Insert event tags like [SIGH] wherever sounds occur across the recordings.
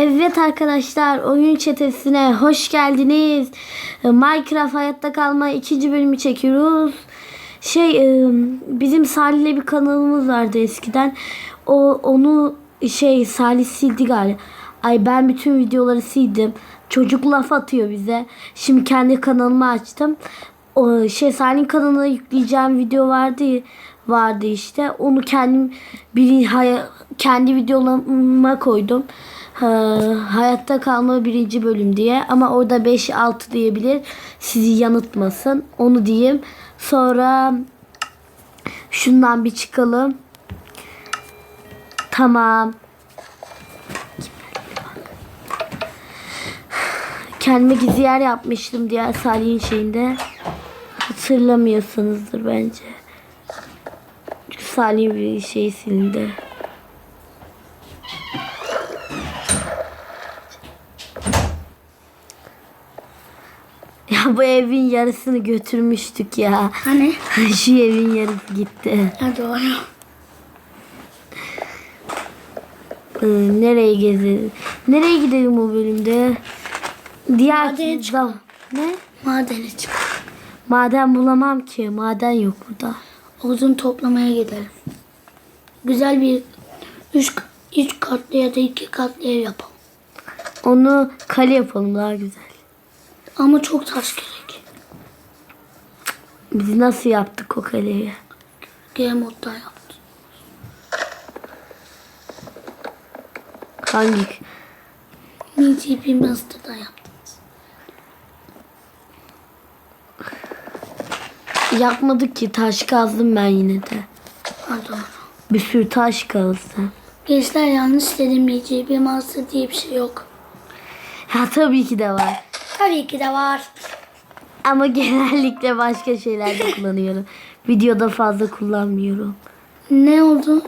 Evet arkadaşlar oyun çetesine hoş geldiniz. Minecraft hayatta kalma ikinci bölümü çekiyoruz. Şey e, bizim Salih'le bir kanalımız vardı eskiden. O onu şey Salih sildi galiba. Ay ben bütün videoları sildim. Çocuk laf atıyor bize. Şimdi kendi kanalımı açtım. O şey Salih'in kanalına yükleyeceğim video vardı vardı işte. Onu kendim bir kendi videolarıma koydum. Ha, hayatta kalma birinci bölüm diye. Ama orada 5-6 diyebilir. Sizi yanıltmasın. Onu diyeyim. Sonra şundan bir çıkalım. Tamam. Kendime gizli yer yapmıştım diğer Salih'in şeyinde. Hatırlamıyorsunuzdur bence Salih'in bir şey silindi Ya bu evin yarısını götürmüştük ya. Hani? [LAUGHS] Şu evin yarısı gitti. Ha doğru. Ee, nereye gezelim? Nereye gidelim bu bölümde? Diğer Madene da- Ne? Madene çık. Maden bulamam ki. Maden yok burada. Odun toplamaya gidelim. Güzel bir üç, üç katlı ya da iki katlı ev yapalım. Onu kale yapalım daha güzel. Ama çok taş gerek. Biz nasıl yaptık o kaleyi? Game modda yaptım. Hangi? MTP Master'da yaptınız. Yapmadık ki. Taş kazdım ben yine de. Ha doğru. Bir sürü taş kazdım. Gençler yanlış dedim MTP Master diye bir şey yok. Ha tabii ki de var. Tabii ki de var. Ama [LAUGHS] genellikle başka şeylerde kullanıyorum. Videoda fazla kullanmıyorum. Ne oldu?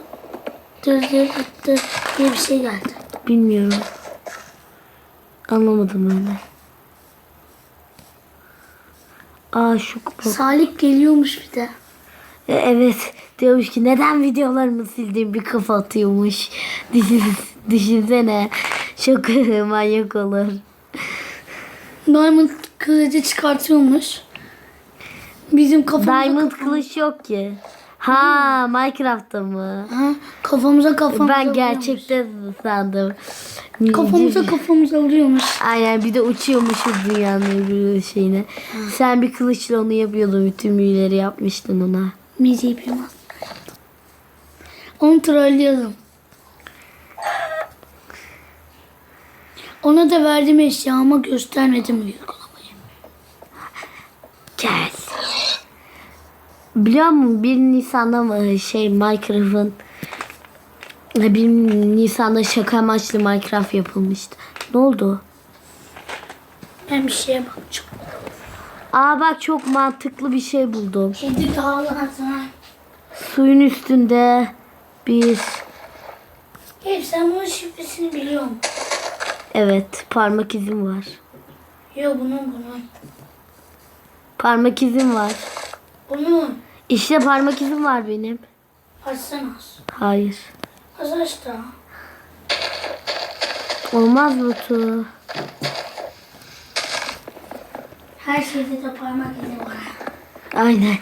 Dır dır dır diye bir şey geldi. Bilmiyorum. Anlamadım öyle. Şu kupa. Salih geliyormuş bir de. E, evet. Diyormuş ki neden videolarımı sildiğim bir kafa atıyormuş. Düşün, düşünsene. Çok [LAUGHS] manyak olur. Diamond kılıcı çıkartıyormuş. Bizim kafamıza Diamond kılıç yok ki. Ha Minecraft'ta mı? Ha, kafamıza kafamıza Ben vuruyormuş. gerçekte sandım. Kafamıza kafamıza vuruyormuş. Aynen bir de uçuyormuşuz dünyanın öbür şeyine. Sen bir kılıçla onu yapıyordun. Bütün büyüleri yapmıştın ona. Mizi yapamaz. Onu trollüyordum. Ona da verdim eşya ama göstermedim uygulamayı. Gel. Biliyor musun 1 Nisan'da şey Minecraft'ın 1 Nisan'da şaka amaçlı Minecraft yapılmıştı. Ne oldu? Ben bir şeye bakacağım. Aa bak çok mantıklı bir şey buldum. Kedi dağlarına. Suyun üstünde bir Hep sen bunun şifresini biliyor musun? evet parmak izim var. Yok bunun bunun. Parmak izim var. Bunun. İşte parmak izim var benim. Açsana. Hayır. Az aç da. Olmaz bu tu. Her şeyde de parmak izi var. Aynen.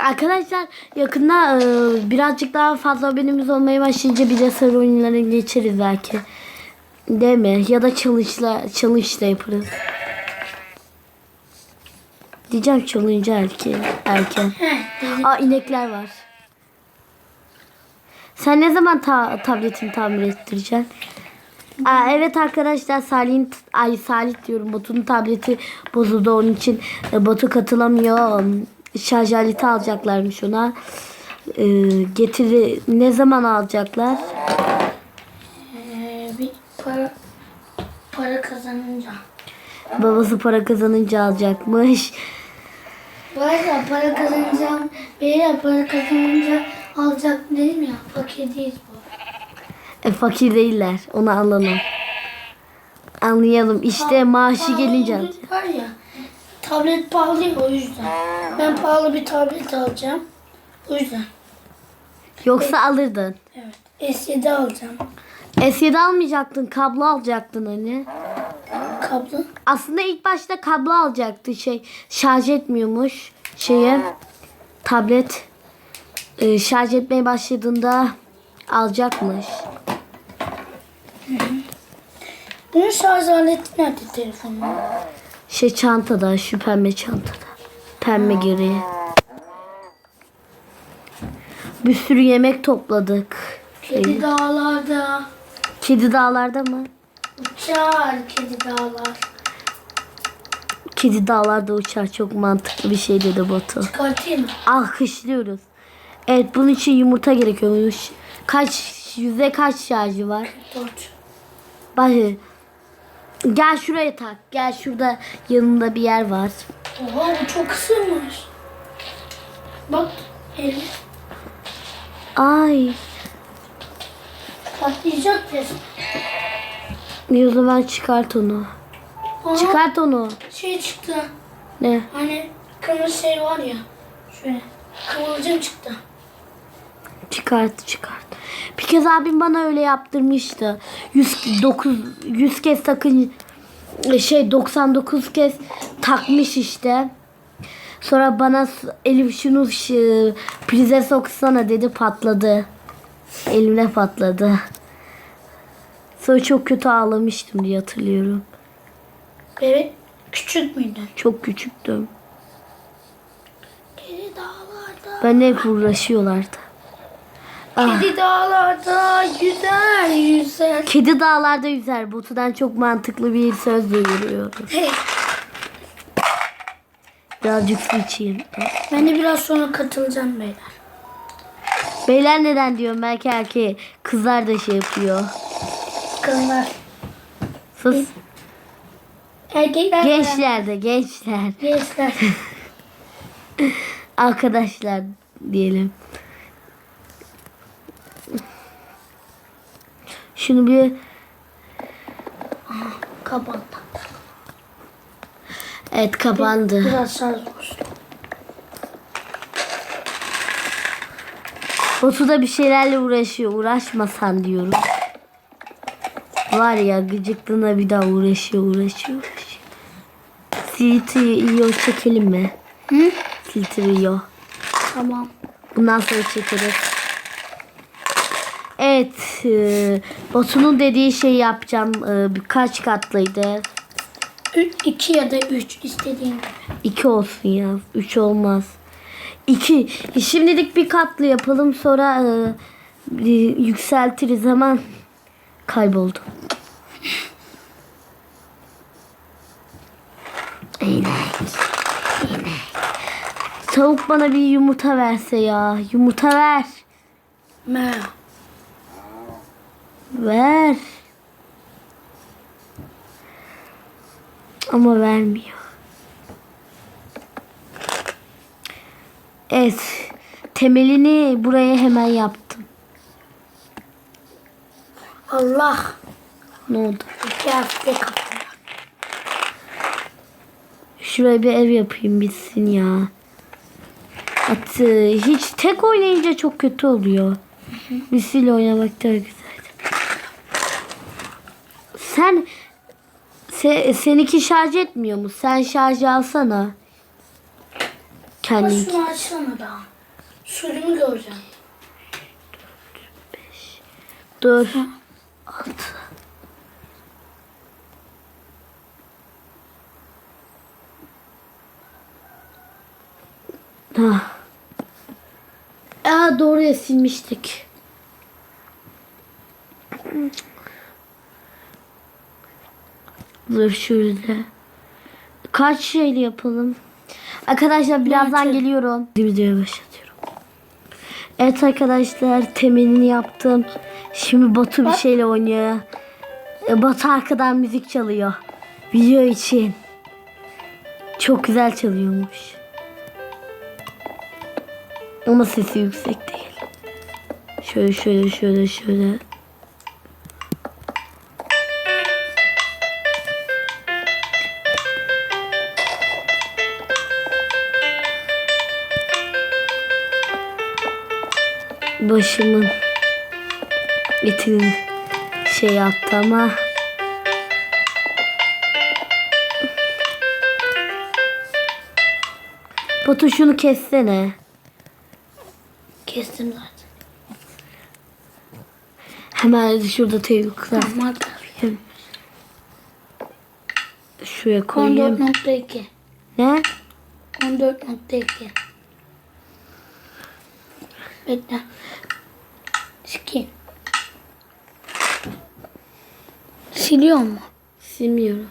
Arkadaşlar yakında e, birazcık daha fazla abonemiz olmaya başlayınca bir de sarı oyunlara geçeriz belki. Değil mi? Ya da challenge da yaparız. Diyeceğim challenge erken. erken. Aa inekler var. Sen ne zaman ta- tabletini tamir ettireceksin? Aa, evet arkadaşlar Salih'in ay Salih diyorum Batu'nun tableti bozuldu onun için e, Batu katılamıyor. Şarj aleti alacaklarmış ona. E, getiri ne zaman alacaklar? Ee, bir para para kazanınca. Babası para kazanınca alacakmış. Var ya para kazanacağım. Beyler para kazanınca alacak dedim ya. Fakir değiliz bu. E, fakir değiller. Onu alalım. Anlayalım. İşte maaşı Pahalı gelince alacak. Var ya. Tablet pahalı o yüzden. Ben pahalı bir tablet alacağım. O yüzden. Yoksa alırdın. Evet. S7 alacağım. S7 almayacaktın. Kablo alacaktın hani. Kablo. Aslında ilk başta kablo alacaktı. Şey şarj etmiyormuş. Şeye tablet e, şarj etmeye başladığında alacakmış. Bunun şarj aleti nerede telefonun? Şey çantada, şu pembe çantada. Pembe gri. Bir sürü yemek topladık. Kedi dağlarda. Kedi dağlarda mı? Uçar kedi dağlar. Kedi dağlarda uçar. Çok mantıklı bir şey dedi Batu. Çıkartayım mı? Alkışlıyoruz. Evet bunun için yumurta gerekiyormuş. Kaç yüzde kaç şarjı var? Dört. Bak gel şuraya tak. Gel şurada yanında bir yer var. Oha bu çok kısırmış. Bak eli Ay. patlayacak resmen. O zaman çıkart onu. Aa, Çıkart onu. Şey çıktı. Ne? Hani kırmızı şey var ya. Şöyle. Kıvılcım çıktı. Çıkart çıkart. Bir kez abim bana öyle yaptırmıştı. 109 100 kez takın şey 99 kez takmış işte. Sonra bana Elif şunu prize soksana dedi patladı. Elimle patladı. Sonra çok kötü ağlamıştım diye hatırlıyorum. Bebek küçük müydü? Çok küçüktüm. Kedi dağlarda. Ben hep uğraşıyorlardı. Ah. Kedi dağlarda yüzer yüzer. Kedi dağlarda yüzer. Botu'dan çok mantıklı bir söz duyuruyorum. Hey, Birazcık su içeyim. ben de biraz sonra katılacağım beyler. Beyler neden diyorum belki erkeği. Kızlar da şey yapıyor. Kızlar. Sus. Erkekler. Gençler de gençler. Gençler. [LAUGHS] Arkadaşlar diyelim. Şunu bir Kapan. evet kapandı. Biraz şarj olsun. Botu da bir şeylerle uğraşıyor. Uğraşmasan diyorum. Var ya gıcıklığına bir daha uğraşıyor uğraşıyor uğraşıyor. Filtre'yi çekelim mi? Hı? Filtre'yi. Tamam. Bundan sonra çekeriz. Evet. E, Batu'nun dediği şeyi yapacağım. E, birkaç katlıydı. Üç, iki ya da üç istediğin gibi. İki olsun ya. Üç olmaz. İki. Şimdilik bir katlı yapalım. Sonra e, yükseltiriz hemen. Kayboldu. İnek. İnek. Tavuk bana bir yumurta verse ya. Yumurta ver. Me. Ver. Ama vermiyor. Evet. Temelini buraya hemen yaptım. Allah. Ne oldu? İki hafta kapıyor. Şuraya bir ev yapayım bitsin ya. At, e, hiç tek oynayınca çok kötü oluyor. Birisiyle oynamak daha güzel. Sen se, seninki şarj etmiyor mu? Sen şarj alsana. Kendin. şunu açsana daha. Suyumu göreceğim. Dur. Altı. Ha. Aa doğruya silmiştik. Dur şurada. Kaç şeyli yapalım? Arkadaşlar birazdan Nerede? geliyorum. Videoya başlatıyorum. Evet arkadaşlar temelini yaptım. Şimdi Batu bir şeyle oynuyor. E, Batu arkadan müzik çalıyor. Video için. Çok güzel çalıyormuş. Ama sesi yüksek değil. Şöyle şöyle şöyle şöyle. Başımın etinin şey yaptı ama. Batu şunu kessene. Kestim zaten. Hemen şurada teyuklar. Tamam Minecraft. Şuraya koyayım. 14.2 Ne? 14.2 Bekle. Skin. Siliyor mu? Silmiyorum.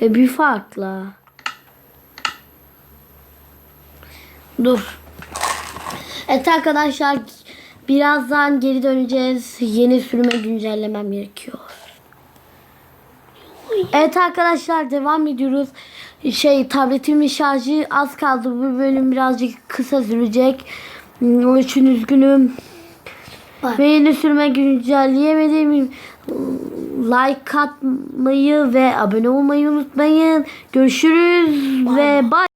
E bir farkla. Dur. Evet arkadaşlar birazdan geri döneceğiz. Yeni sürüme güncellemem gerekiyor. Evet arkadaşlar devam ediyoruz. Şey tabletimin şarjı az kaldı. Bu bölüm birazcık kısa sürecek. Hmm, Onun için üzgünüm. Ve yeni sürüme güncelleyemedim. Like atmayı ve abone olmayı unutmayın. Görüşürüz ve bye.